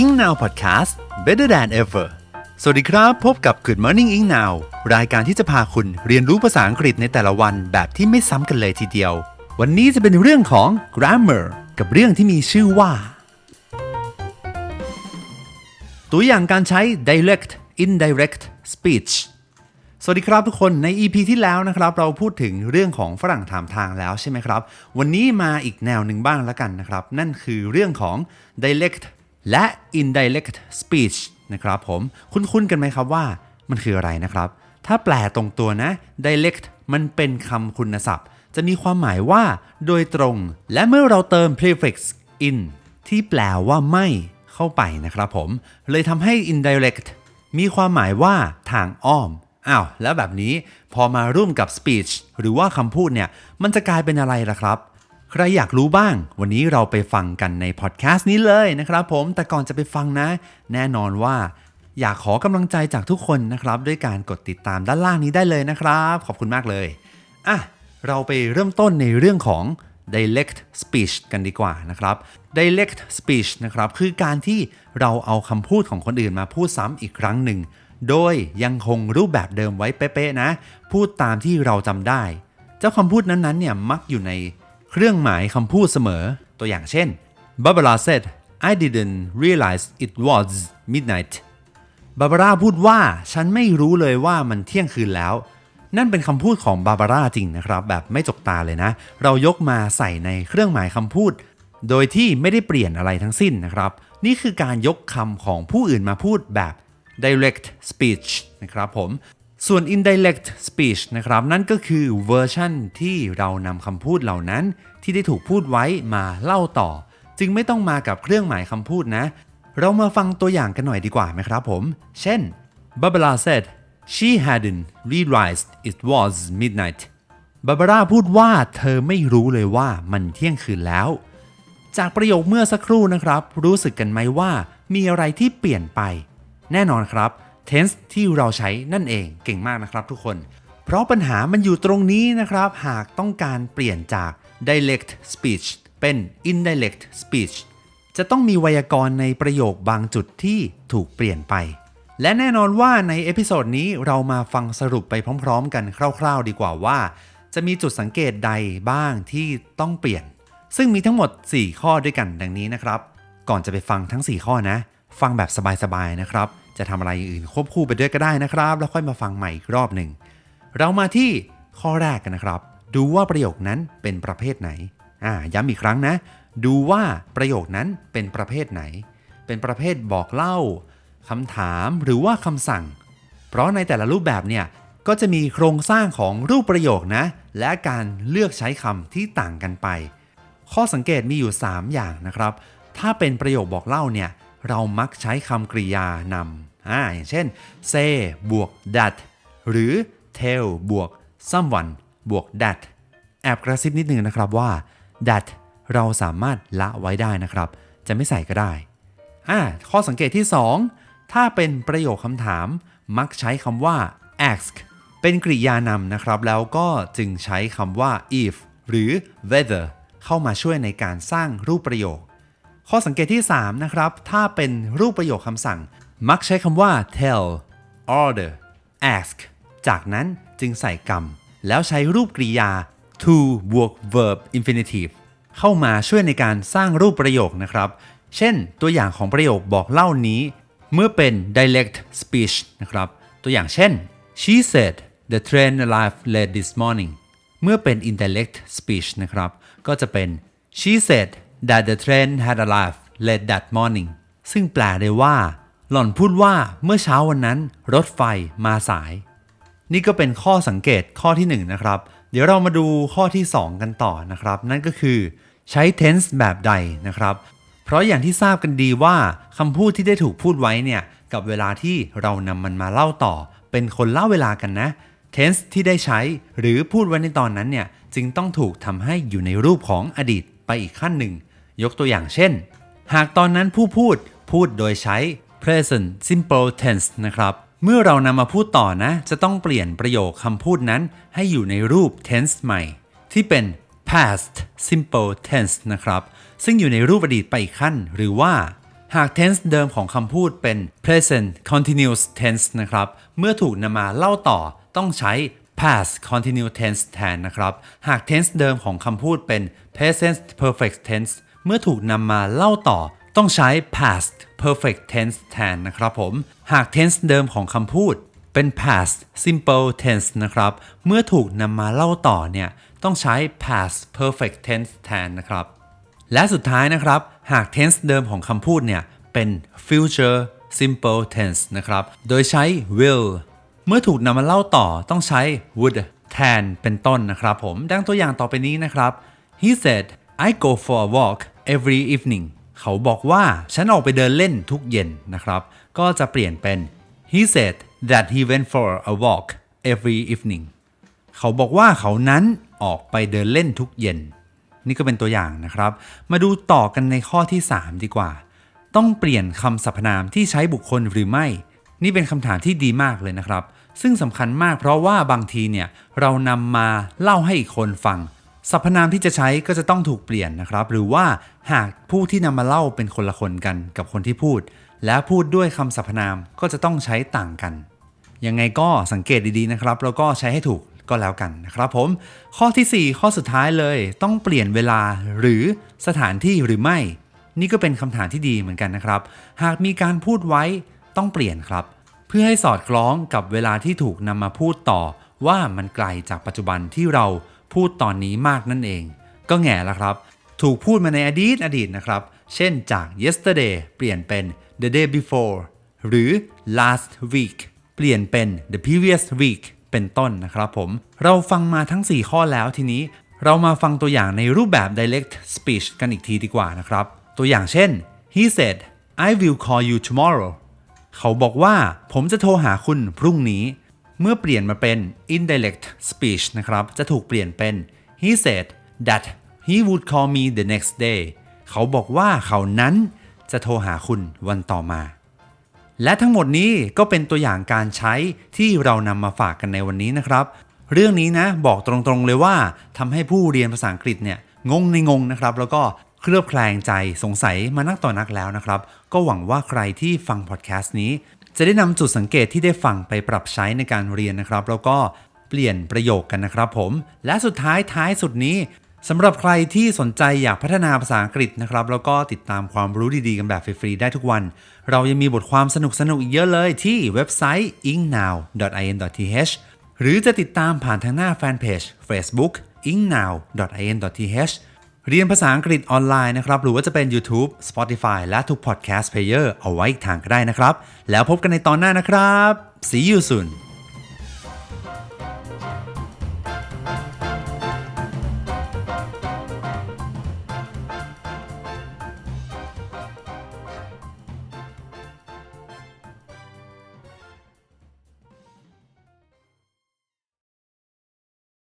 Ing Now Podcast Better than ever สวัสดีครับ พบกับ Good Morning Ing Now รายการที่จะพาคุณเรียนรู้ภาษาอังกฤษในแต่ละวันแบบที่ไม่ซ้ำกันเลยทีเดียว วันนี้จะเป็นเรื่องของ grammar กับเรื่องที่มีชื่อว่า ตัวอย่างการใช้ direct indirect speech สวัสดีครับทุกคนใน EP ที่แล้วนะครับ เราพูดถึงเรื่องของฝรั่งถามทางแล้วใช่ไหมครับ วันนี้มาอีกแนวหนึ่งบ้างแล้วกันนะครับ นั่นคือเรื่องของ dialect และ indirect speech นะครับผมคุ้นๆกันไหมครับว่ามันคืออะไรนะครับ ถ้าแปลตรงตัวนะ dialect มันเป็นคำคุณศัพท์ จะมีความหมายว่า โดยตรง และเมื่อเราเติม prefix in ที่แปลว่าไม่เข้าไปนะครับผม เลยทำให้ indirect มีความหมายว่าทางอ้อมอ้าวแล้วแบบนี้พอมาร่วมกับ speech หรือว่าคำพูดเนี่ย มันจะกลายเป็นอะไรล่ะครับ ใครอยากรู้บ้าง วันนี้เราไปฟังกันในพอดแคสต์นี้เลยนะครับผมแต่ก่อนจะไปฟังนะ แน่นอนว่า อยากขอกำลังใจจากทุกคนนะครับ ด้วยการกดติดตามด้านล่างนี้ได้เลยนะครับ ขอบคุณมากเลยอะเราไปเริ่มต้นในเรื่องของ dialect speech กันดีกว่านะครับ dialect speech นะครับคือการที่เราเอาคำพูดของคนอื่นมาพูดซ้ำอีกครั้งหนึ่ง โดยยังคงรูปแบบเดิมไว้เป๊ะๆนะ พูดตามที่เราจำได้ เจ้าคำพูดนั้นๆเนี่ยมักอยู่ใน เครื่องหมายคำพูดเสมอ ตัวอย่างเช่น Barbara said I didn't realize it was midnight บาบาร่าพูดว่าฉันไม่รู้เลยว่ามันเที่ยงคืนแล้ว นั่นเป็นคำพูดของบาบาร่าจริงนะครับ แบบไม่จกตาเลยนะ เรายกมาใส่ในเครื่องหมายคำพูด โดยที่ไม่ได้เปลี่ยนอะไรทั้งสิ้นนะครับ นี่คือการยกคำของผู้อื่นมาพูดแบบ direct speech นะครับผม ส่วน indirect speech นะครับ นั่นก็คือเวอร์ชันที่เรานำคำพูดเหล่านั้น ที่ได้ถูกพูดไว้มาเล่าต่อ จึงไม่ต้องมากับเครื่องหมายคำพูดนะ เรามาฟังตัวอย่างกันหน่อยดีกว่าไหมครับผม เช่น Barbara said she hadn't realized it was midnight บาบาร่าพูดว่าเธอไม่รู้เลยว่ามันเที่ยงคืนแล้ว จากประโยคเมื่อสักครู่นะครับ รู้สึกกันไหมว่ามีอะไรที่เปลี่ยนไป แน่นอนครับ tense ที่เราใช้นั่นเองเก่งมากนะครับทุกคน เพราะปัญหามันอยู่ตรงนี้นะครับ หากต้องการเปลี่ยนจาก direct speech เป็น indirect speech จะต้องมีไวยากรณ์ในประโยคบางจุดที่ถูกเปลี่ยนไป และแน่นอนว่าในเอพิโซดนี้เรามาฟังสรุปไปพร้อมๆ กันคร่าวๆ ดีกว่าว่า จะมีจุดสังเกตใดบ้างที่ต้องเปลี่ยน ซึ่งมีทั้งหมด 4 ข้อด้วยกันดังนี้นะครับ ก่อนจะไปฟังทั้ง 4 ข้อนะ ฟังแบบสบายๆนะครับ จะทำอะไรอื่นควบคู่ไปด้วยก็ได้นะครับ แล้วค่อยมาฟังใหม่อีกรอบหนึ่ง เรามาที่ข้อแรกกันนะครับ ดูว่าประโยคนั้นเป็นประเภทไหนอ่าย้ำอีกครั้งนะ ดูว่าประโยคนั้นเป็นประเภทไหน เป็นประเภทบอกเล่าคำถามหรือว่าคำสั่ง เพราะในแต่ละรูปแบบเนี่ยก็จะมีโครงสร้างของรูปประโยคนะ และการเลือกใช้คำที่ต่างกันไป ข้อสังเกตมีอยู่ 3 อย่างนะครับ ถ้าเป็นประโยคบอกเล่าเนี่ย เรามักใช้คำกริยานำอ่าอย่างเช่น say บวก that หรือ tell บวก someone บวก that แอบกระซิบนิดนึงนะครับว่า that เราสามารถละไว้ได้นะครับ จะไม่ใส่ก็ได้อ่าข้อสังเกตที่ 2 ถ้าเป็นประโยคคำถาม มักใช้คำว่า ask เป็นกริยานำนะครับ แล้วก็จึงใช้คำว่า if หรือ whether เข้ามาช่วยในการสร้างรูปประโยค ข้อสังเกตที่ 3 นะครับ ถ้าเป็นรูปประโยคคำสั่ง มักใช้คำว่า tell order ask จากนั้นจึงใส่กรรม แล้วใช้รูปกริยา to บวก verb infinitive เข้ามาช่วยในการสร้างรูปประโยคนะครับ เช่น ตัวอย่างของประโยคบอกเล่านี้ เมื่อเป็น direct speech นะครับ ตัวอย่างเช่น she said the train arrived late this morning เมื่อเป็น indirect speech นะครับ ก็จะเป็น she said that the train had arrived late that morning ซึ่งแปลได้ว่า หล่อนพูดว่าเมื่อเช้าวันนั้น รถไฟมาสาย นี่ก็เป็นข้อสังเกตข้อที่ 1 นะครับ เดี๋ยวเรามาดูข้อที่ 2 กันต่อนะครับ นั่นก็คือใช้ tense แบบใดนะครับ เพราะอย่างที่ทราบกันดีว่าคำพูดที่ได้ถูกพูดไว้เนี่ย กับเวลาที่เรานำมันมาเล่าต่อ เป็นคนเล่าเวลากันนะ tense ที่ได้ใช้หรือพูดไว้ในตอนนั้นเนี่ย จึงต้องถูกทำให้อยู่ในรูปของอดีตไปอีกขั้นหนึ่ง ยกตัวอย่างเช่น หากตอนนั้นผู้พูดพูดโดยใช้ present simple tense นะครับ เมื่อเรานำมาพูดต่อนะ จะต้องเปลี่ยนประโยคคำพูดนั้น ให้อยู่ในรูป tense ใหม่ ที่เป็น past simple tense นะครับ ซึ่งอยู่ในรูปอดีตไปอีกขั้น หรือว่าหาก tense เดิมของคำพูดเป็น present continuous tense นะครับ เมื่อถูกนำมาเล่าต่อต้องใช้ past continuous tense แทนนะครับ หาก tense เดิมของคำพูดเป็น present perfect tense เมื่อถูกนำมาเล่าต่อต้องใช้ past perfect tense แทนนะครับผม หาก tense เดิมของคำพูดเป็น past simple tense นะครับ เมื่อถูกนำมาเล่าต่อเนี่ยต้องใช้ past perfect tense แทนนะครับ และสุดท้ายนะครับ หาก tense เดิมของคำพูดเนี่ยเป็น future simple tense นะครับ โดยใช้ will เมื่อถูกนำมาเล่าต่อต้องใช้ would แทนเป็นต้นนะครับผม ดังตัวอย่างต่อไปนี้นะครับ he said I go for a walk every evening เขาบอกว่าฉันออกไปเดินเล่นทุกเย็นนะครับ ก็จะเปลี่ยนเป็น he said that he went for a walk every evening เขาบอกว่าเขานั้นออกไปเดินเล่นทุกเย็น นี่ก็เป็นตัวอย่างนะครับ มาดูต่อกันในข้อที่ 3 ดีกว่า ต้องเปลี่ยนคำสรรพนามที่ใช้บุคคลหรือไม่ นี่เป็นคำถามที่ดีมากเลยนะครับ ซึ่งสำคัญมากเพราะว่าบางทีเนี่ยเรานำมาเล่าให้อีกคนฟัง สรรพนามที่จะใช้ก็จะต้องถูกเปลี่ยนนะครับ หรือว่าหากผู้ที่นำมาเล่าเป็นคนละคนกันกับคนที่พูด และพูดด้วยคำสรรพนามก็จะต้องใช้ต่างกัน ยังไงก็สังเกตดีๆนะครับ แล้วก็ใช้ให้ถูกก็แล้วกันนะครับผม ข้อทีสี่4 ข้อสุดท้ายเลยต้องเปลี่ยนเวลาหรือสถานที่หรือไม่ นี่ก็เป็นคำถามที่ดีเหมือนกันนะครับ หากมีการพูดไว้ต้องเปลี่ยนครับ เพื่อให้สอดคล้องกับเวลาที่ถูกนำมาพูดต่อว่ามันไกลจากปัจจุบันที่เรา พูดตอนนี้มากนั่นเอง ก็แง่ละครับ ถูกพูดมาในอดีตอดีตนะครับ เช่นจาก yesterday เปลี่ยนเป็น the day before หรือ last week เปลี่ยนเป็น the previous week เป็นต้นนะครับผม เราฟังมาทั้ง 4 ข้อแล้วทีนี้ เรามาฟังตัวอย่างในรูปแบบ direct speech กันอีกทีดีกว่านะครับ ตัวอย่างเช่น he said I will call you tomorrow เขาบอกว่าผมจะโทรหาคุณพรุ่งนี้ เมื่อเปลี่ยนมาเป็น indirect speech นะครับ จะถูกเปลี่ยนเป็น he said that he would call me the next day เขาบอกว่าเขานั้นจะโทรหาคุณวันต่อมา และทั้งหมดนี้ก็เป็นตัวอย่างการใช้ที่เรานำมาฝากกันในวันนี้นะครับ เรื่องนี้นะบอกตรงๆเลยว่าทำให้ผู้เรียนภาษาอังกฤษเนี่ยงงในงงนะครับ แล้วก็เคลือบแคลงใจสงสัยมานักต่อนักแล้วนะครับ ก็หวังว่าใครที่ฟังพอดแคสต์นี้ จะได้นำจุดสังเกตที่ได้ฟังไปปรับใช้ในการเรียนนะครับ แล้วก็เปลี่ยนประโยคกันนะครับผม และสุดท้ายท้ายสุดนี้สำหรับใครที่สนใจอยากพัฒนาภาษาอังกฤษนะครับ แล้วก็ติดตามความรู้ดีๆ กันแบบฟรีๆได้ทุกวัน เรายังมีบทความสนุกๆอีกเยอะเลยที่เว็บไซต์ ingnow.in.th หรือจะติดตามผ่านทางหน้าแฟนเพจ Facebook ingnow.in.th เรียนภาษาอังกฤษออนไลน์นะครับ หรือว่าจะเป็น YouTube Spotify และทุก podcast player เอาไว้อีกทางก็ได้นะครับ แล้วพบกันในตอนหน้านะครับ See you soon